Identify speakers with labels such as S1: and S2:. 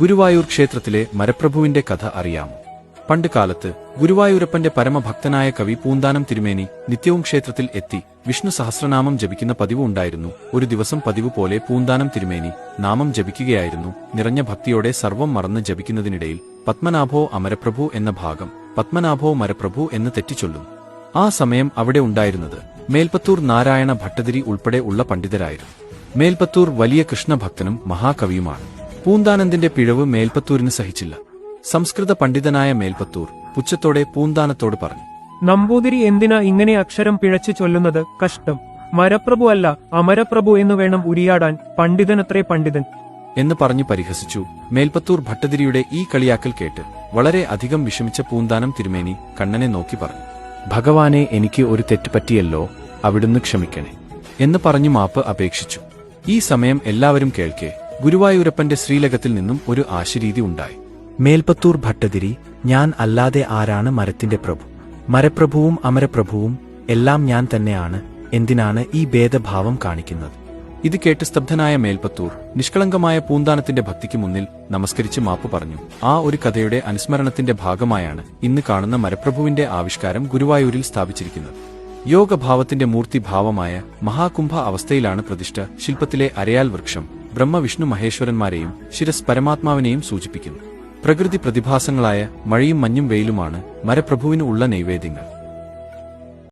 S1: ഗുരുവായൂർ ക്ഷേത്രത്തിലെ മരപ്രഭുവിന്റെ കഥ അറിയാം പണ്ട് കാലത്ത് ഗുരുവായൂരപ്പന്റെ പരമഭക്തനായ കവി പൂന്താനം തിരുമേനി നിത്യവും ക്ഷേത്രത്തിൽ എത്തി വിഷ്ണു സഹസ്രനാമം ജപിക്കുന്ന പതിവ് ഉണ്ടായിരുന്നു. ഒരു ദിവസം പതിവ് പോലെ പൂന്താനം തിരുമേനി നാമം ജപിക്കുകയായിരുന്നു. നിറഞ്ഞ ഭക്തിയോടെ സർവം മറന്ന് ജപിക്കുന്നതിനിടയിൽ പത്മനാഭോ അമരപ്രഭു എന്ന ഭാഗം പത്മനാഭോ മരപ്രഭു എന്ന് തെറ്റിച്ചൊല്ലും. ആ സമയം അവിടെ ഉണ്ടായിരുന്നത് മേൽപ്പത്തൂർ നാരായണ ഭട്ടതിരി ഉൾപ്പെടെ ഉള്ള പണ്ഡിതരായിരുന്നു. മേൽപ്പത്തൂർ വലിയ കൃഷ്ണഭക്തനും മഹാകവിയുമാണ്. പൂന്താനന്ദിന്റെ പിഴവ് മേൽപ്പത്തൂരിന് സഹിച്ചില്ല. സംസ്കൃത പണ്ഡിതനായ മേൽപ്പത്തൂർ പുച്ഛത്തോടെ പൂന്താനത്തോട് പറഞ്ഞു.
S2: നമ്പൂതിരി എന്തിനാ ഇങ്ങനെ അക്ഷരം പിഴച്ചു ചൊല്ലുന്നത്? കഷ്ടം. മരപ്രഭു അല്ല അമരപ്രഭു എന്ന് വേണം ഉരിയാടാൻ. പണ്ഡിതനത്രേ പണ്ഡിതൻ.
S1: എന്ന് പറഞ്ഞു പരിഹസിച്ചു മേൽപ്പത്തൂർ ഭട്ടതിരിയുടെ ഈ കളിയാക്കൽ കേട്ട് വളരെ അധികം വിഷമിച്ച പൂന്താനം തിരുമേനി കണ്ണനെ നോക്കി പറഞ്ഞു. ഭഗവാനെ എനിക്ക് ഒരു തെറ്റ് പറ്റിയല്ലോ അവിടുന്ന് ക്ഷമിക്കണേ. എന്ന് പറഞ്ഞു മാപ്പ് അപേക്ഷിച്ചു. ഈ സമയം എല്ലാവരും കേൾക്കെ ഗുരുവായൂരപ്പന്റെ ശ്രീലകത്തിൽ നിന്നും ഒരു ആശുരീതി ഉണ്ടായി.
S3: മേൽപ്പത്തൂർ ഭട്ടതിരി ഞാൻ അല്ലാതെ ആരാണ് മരത്തിന്റെ പ്രഭു? മരപ്രഭുവും അമരപ്രഭുവും എല്ലാം ഞാൻ തന്നെയാണ് എന്തിനാണ് ഈ ഭേദഭാവം കാണിക്കുന്നത്?
S1: ഇത് കേട്ട് സ്തബ്ധനായ മേൽപ്പത്തൂർ നിഷ്കളങ്കമായ പൂന്താനത്തിന്റെ ഭക്തിക്ക് മുന്നിൽ നമസ്കരിച്ച് മാപ്പ് പറഞ്ഞു. ആ ഒരു കഥയുടെ അനുസ്മരണത്തിന്റെ ഭാഗമായാണ് ഇന്ന് കാണുന്ന മരപ്രഭുവിന്റെ ആവിഷ്കാരം ഗുരുവായൂരിൽ സ്ഥാപിച്ചിരിക്കുന്നത്. യോഗഭാവത്തിന്റെ മൂർത്തിഭാവമായ മഹാകുംഭ അവസ്ഥയിലാണ് പ്രതിഷ്ഠ ശില്പത്തിലെ അരയാൽ വൃക്ഷം. ബ്രഹ്മവിഷ്ണു മഹേശ്വരന്മാരെയും ശിരസ് പരമാത്മാവിനെയും സൂചിപ്പിക്കുന്നു. പ്രകൃതി പ്രതിഭാസങ്ങളായ മഴയും മഞ്ഞും വെയിലുമാണ് മരപ്രഭുവിന് ഉള്ള നൈവേദ്യങ്ങൾ.